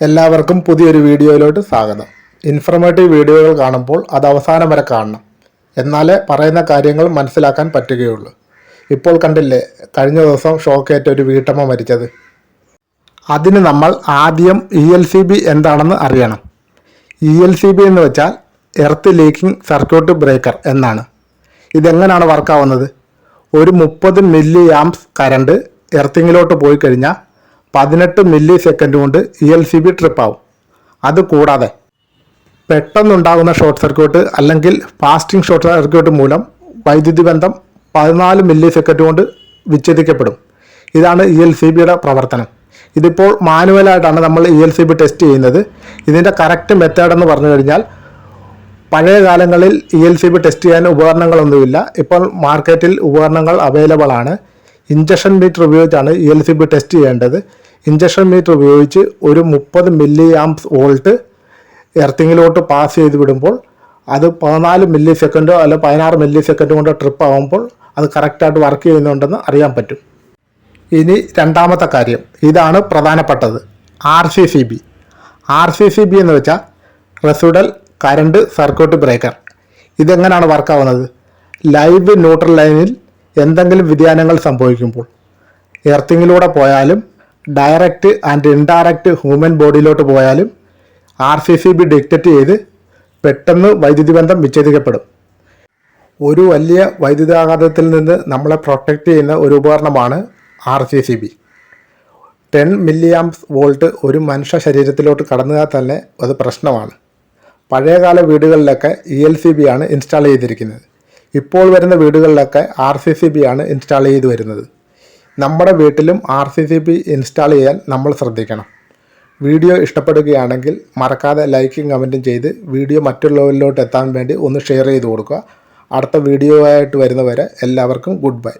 എല്ലാവർക്കും പുതിയൊരു വീഡിയോയിലോട്ട് സ്വാഗതം. ഇൻഫർമേറ്റീവ് വീഡിയോകൾ കാണുമ്പോൾ അത് അവസാനം വരെ കാണണം. എന്നാലേ പറയുന്ന കാര്യങ്ങൾ മനസ്സിലാക്കാൻ പറ്റുകയുള്ളൂ. ഇപ്പോൾ കണ്ടില്ലേ കഴിഞ്ഞ ദിവസം ഷോക്കേറ്റ ഒരു വീട്ടമ്മ മരിച്ചത്. അതിന് നമ്മൾ ആദ്യം ഇ എൽ സി ബി എന്താണെന്ന് അറിയണം. ഇ എൽ സി ബി എന്ന് വെച്ചാൽ എർത്ത് ലീക്കിംഗ് സർക്യൂട്ട് ബ്രേക്കർ എന്നാണ്. ഇതെങ്ങനെയാണ് വർക്കാവുന്നത് ഒരു മുപ്പത് മില്ലി ആംസ് കരണ്ട് എർത്തിങ്ങിലോട്ട് പോയി കഴിഞ്ഞാൽ പതിനെട്ട് മില്ലി സെക്കൻഡ് കൊണ്ട് E L C B trip ആവും. അത് കൂടാതെ പെട്ടെന്നുണ്ടാകുന്ന ഷോർട്ട് സർക്യൂട്ട് അല്ലെങ്കിൽ ഫാസ്റ്റിംഗ് ഷോർട്ട് സർക്യൂട്ട് മൂലം വൈദ്യുതി ബന്ധം പതിനാല് മില്ലി സെക്കൻഡ് കൊണ്ട് വിച്ഛേദിക്കപ്പെടും. ഇതാണ് ഇ എൽ സി ബിയുടെ പ്രവർത്തനം. ഇതിപ്പോൾ മാനുവലായിട്ടാണ് നമ്മൾ E L C B test ചെയ്യുന്നത്. ഇതിന്റെ കറക്റ്റ് മെത്തേഡ് എന്ന് പറഞ്ഞു കഴിഞ്ഞാൽ പഴയ കാലങ്ങളിൽ E L C B test ചെയ്യാൻ ഉപകരണങ്ങളൊന്നുമില്ല. ഇപ്പോൾ മാർക്കറ്റിൽ ഉപകരണങ്ങൾ അവൈലബിൾ ആണ്. ഇഞ്ചക്ഷൻ മീറ്റർ ഉപയോഗിച്ചാണ് E L C B test ചെയ്യേണ്ടത്. ഇഞ്ചക്ഷൻ മീറ്റർ ഉപയോഗിച്ച് ഒരു മുപ്പത് മില്ലി ആംസ് വോൾട്ട് എർത്തിങ്ങിലോട്ട് പാസ് ചെയ്ത് വിടുമ്പോൾ അത് പതിനാല് മില്ലി സെക്കൻഡോ അല്ല പതിനാറ് മില്ലി സെക്കൻഡ് കൊണ്ട് ട്രിപ്പ് ആകുമ്പോൾ അത് കറക്റ്റായിട്ട് വർക്ക് ചെയ്യുന്നുണ്ടെന്ന് അറിയാൻ പറ്റും. ഇനി രണ്ടാമത്തെ കാര്യം. ഇതാണ് പ്രധാനപ്പെട്ടത്. R C C B R C C B എന്ന് വെച്ചാൽ റെസിഡൽ കറണ്ട് സർക്യൂട്ട് ബ്രേക്കർ ഇതെങ്ങനെയാണ് വർക്കാവുന്നത് ലൈവ് ന്യൂട്രൽ ലൈനിൽ എന്തെങ്കിലും വ്യതിയാനങ്ങൾ സംഭവിക്കുമ്പോൾ. എർത്തിങ്ങിലൂടെ പോയാലും ഡയറക്റ്റ് ആൻഡ് ഇൻഡയറക്റ്റ് ഹ്യൂമൻ ബോഡിയിലോട്ട് പോയാലും R C C B detect ചെയ്ത് പെട്ടെന്ന് വൈദ്യുതി ബന്ധം വിച്ഛേദിക്കപ്പെടും. ഒരു വലിയ വൈദ്യുതാഘാതത്തിൽ നിന്ന് നമ്മളെ പ്രൊട്ടക്റ്റ് ചെയ്യുന്ന ഒരു ഉപകരണമാണ് R C C B. Ten milliamps volt ഒരു മനുഷ്യ ശരീരത്തിലോട്ട് കടന്നാൽ തന്നെ അത് പ്രശ്നമാണ്. പഴയകാല വീടുകളിലൊക്കെ ഇ എൽ സി ബി ആണ് ഇൻസ്റ്റാൾ ചെയ്തിരിക്കുന്നത്. ഇപ്പോൾ വരുന്ന വീടുകളിലൊക്കെ ആർ സി സി ബി ആണ് ഇൻസ്റ്റാൾ ചെയ്ത് വരുന്നത്. നമ്മുടെ വീട്ടിലും R C C B install ചെയ്യാൻ നമ്മൾ ശ്രദ്ധിക്കണം. വീഡിയോ ഇഷ്ടപ്പെടുകയാണെങ്കിൽ മറക്കാതെ ലൈക്കും കമന്റും ചെയ്ത് വീഡിയോ മറ്റുള്ളവരിലോട്ട് എത്താൻ വേണ്ടി ഒന്ന് ഷെയർ ചെയ്ത് കൊടുക്കുക. അടുത്ത വീഡിയോ ആയിട്ട് വരുന്നവരെ എല്ലാവർക്കും ഗുഡ് ബൈ